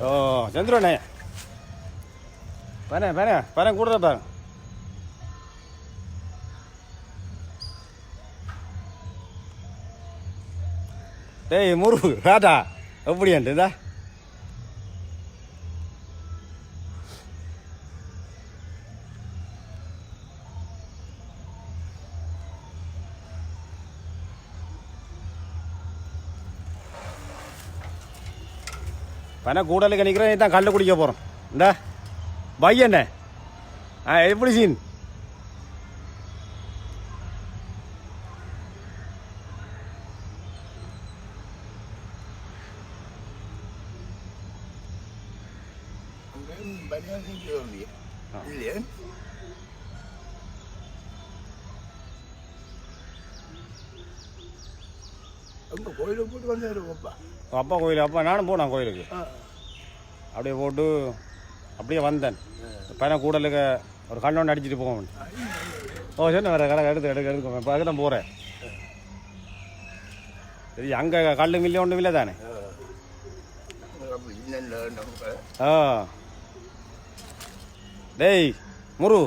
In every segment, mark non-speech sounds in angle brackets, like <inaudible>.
ஓ சந்திரண்ணே பாரு பாரு பாரு கூட பாரு. டேய் முருகு ராட்டா எப்படியாண்டு பன கூடலுக்கு நிற்கிறேன் தான் கல்ல குடிக்க போகிறோம் இந்த பையண்ணே ஆ எப்படி சீன்? செஞ்சு இல்லையா ஆ. கோயிலுக்கு போட்டு வந்துருவோம்ப்பா அப்பா. கோயில் அப்பா நானும் போனேன் கோயிலுக்கு. அப்படியே போட்டு அப்படியே வந்தேன். பையனை கூடலுக்கு ஒரு கண்ணொன்று அடிச்சிட்டு போவோம். ஓ சொன்ன வேறு கடை எடுத்து எடுக்க எடுக்க இப்போ அதுக்கு தான் போகிறேன் சரி அங்கே கல் மில்ல ஒன்றும் இல்லை தானே? இல்லை ஆ. டேய் முரு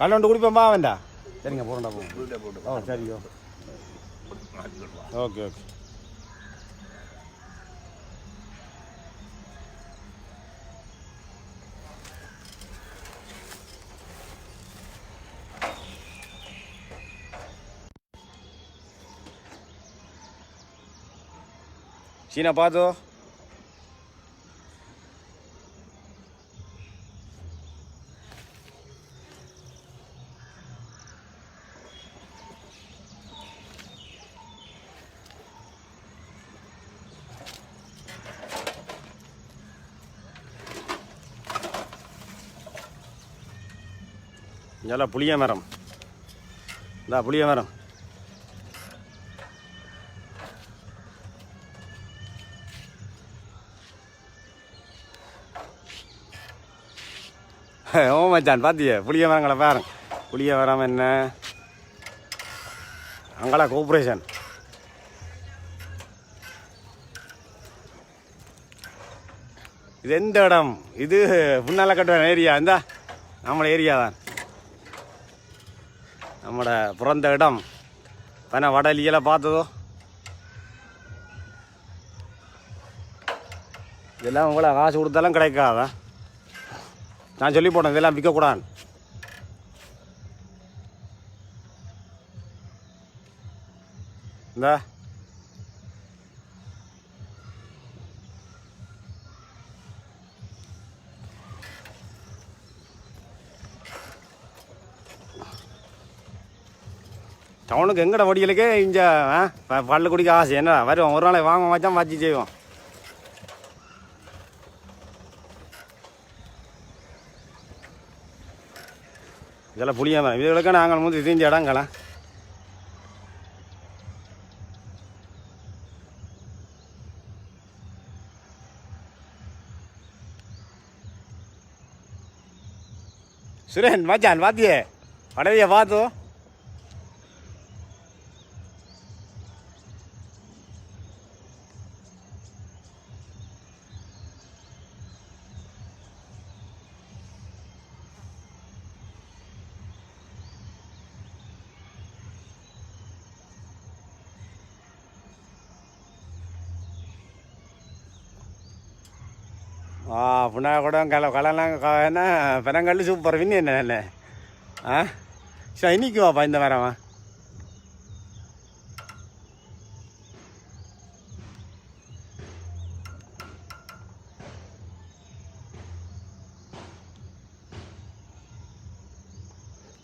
கல் ஒன்று குடிப்பேன் வேண்டா சரிங்க போகிறேன்டா போட்டு ஓ சரியோ ஓகே ஓகே. சீனா பார்த்தோ இங்கெல்லாம் புளிய மரம் இந்தா புளிய மரம் <laughs> ஓ மச்சான் பார்த்தியே புளிய மரங்களை பாருங்க புளிய மரம் என்ன? அங்கலா கோஆப்ரேஷன் இது எந்த இடம்? இது முன்னால கட்டுற ஏரியா இந்த. நம்மள ஏரியா தான். நம்மட பிறந்த இடம். தானே வடலியெல்லாம் பார்த்ததோ? இதெல்லாம் உங்களை காசு கொடுத்தாலும் கிடைக்காதான் நான் சொல்லி போட்டேன் இதெல்லாம் விற்கக்கூடாது இந்த. டவுனுக்கு எங்கட வடிகளுக்கு இங்கே பல்லு குடிக்க ஆசை. என்ன வருவோம் ஒரு நாளைக்கு வாங்க வச்சா வச்சு செய்வோம். இதெல்லாம் புளியாம இதுகளுக்கு நாங்கள் வந்து தெரிஞ்ச இடங்களா சுரேன் மச்சான் வாத்தியே. படவைய பார்த்தோம் ஆ புண்ணா கூட கல கலலாம் க- என்ன பெனங்கல் சூப்பர் வின் என்ன என்ன? ஆ? சரி இன்னைக்கு வாப்பா இந்த மரமா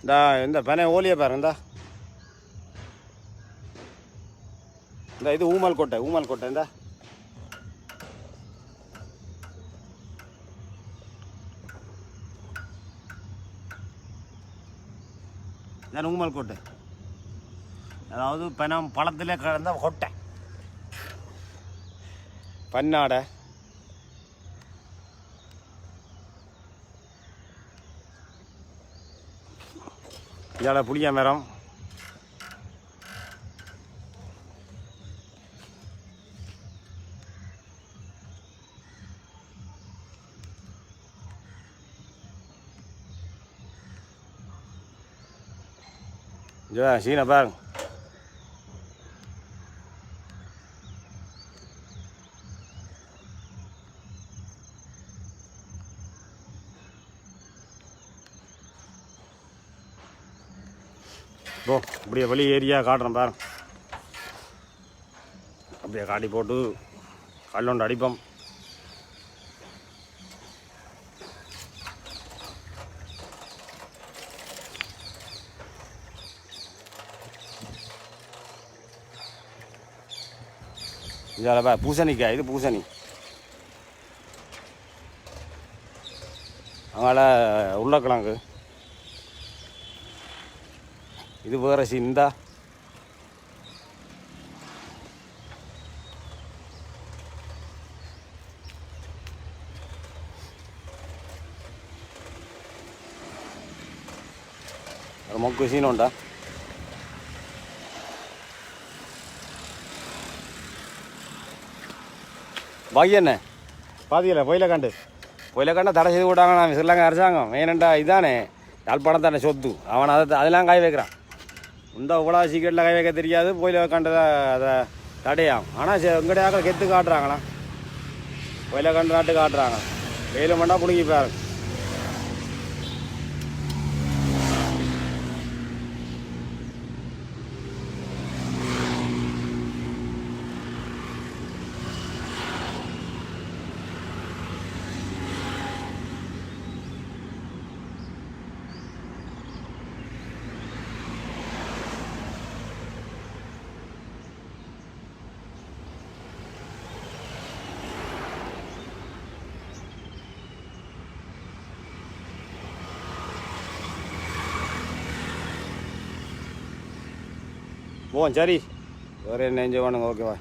இந்தா இந்த பனை ஓலியை பாருந்தா இந்த இது ஊமல் கோட்டை ஊமல் கோட்டை இந்தா. இதான் உங்கள் கோட்டை அதாவது பனம் பழத்தில் கிடந்த கொட்டை. பன்னாடை. இதால புளிய மரம். இங்கே சீனை பாருங்க போ அப்படியே வழி ஏரியா காட்டுறேன் பாருங்க அப்படியே காட்டி போட்டு கல்லொண்டு அடிப்போம் இதில் பா பூசணிக்காய் இது பூசணி அதனால் உருளைக்கிழங்கு இது வேற சிந்தா ஒரு சீனுண்டா பாக்கியண்ணே பாதியில பொயில கண்டு பொயில கண்டா தடை செய்து விட்டாங்க நான் ஸ்ரீலங்கா அரசாங்கம். வேணுண்டா இதானே. யாழ்ப்பாணம் தானே சொத்து. அவன் அதை அதெல்லாம் காய வைக்கிறான். இந்த உலா சீக்கிரட்டில் காய வைக்க தெரியாது பொயில கண்டதை அதை தடையாம். ஆனால் எங்கடைய ஆக்கள் கெத்து காட்டுறாங்களா பொயில கண்டு நாட்டு காட்டுறாங்க வெயில் மண்டா பிடிங்கி பாருங்க போவோம் சரி வேறு என்ன என்ஜாய் பண்ணுங்க ஓகேவா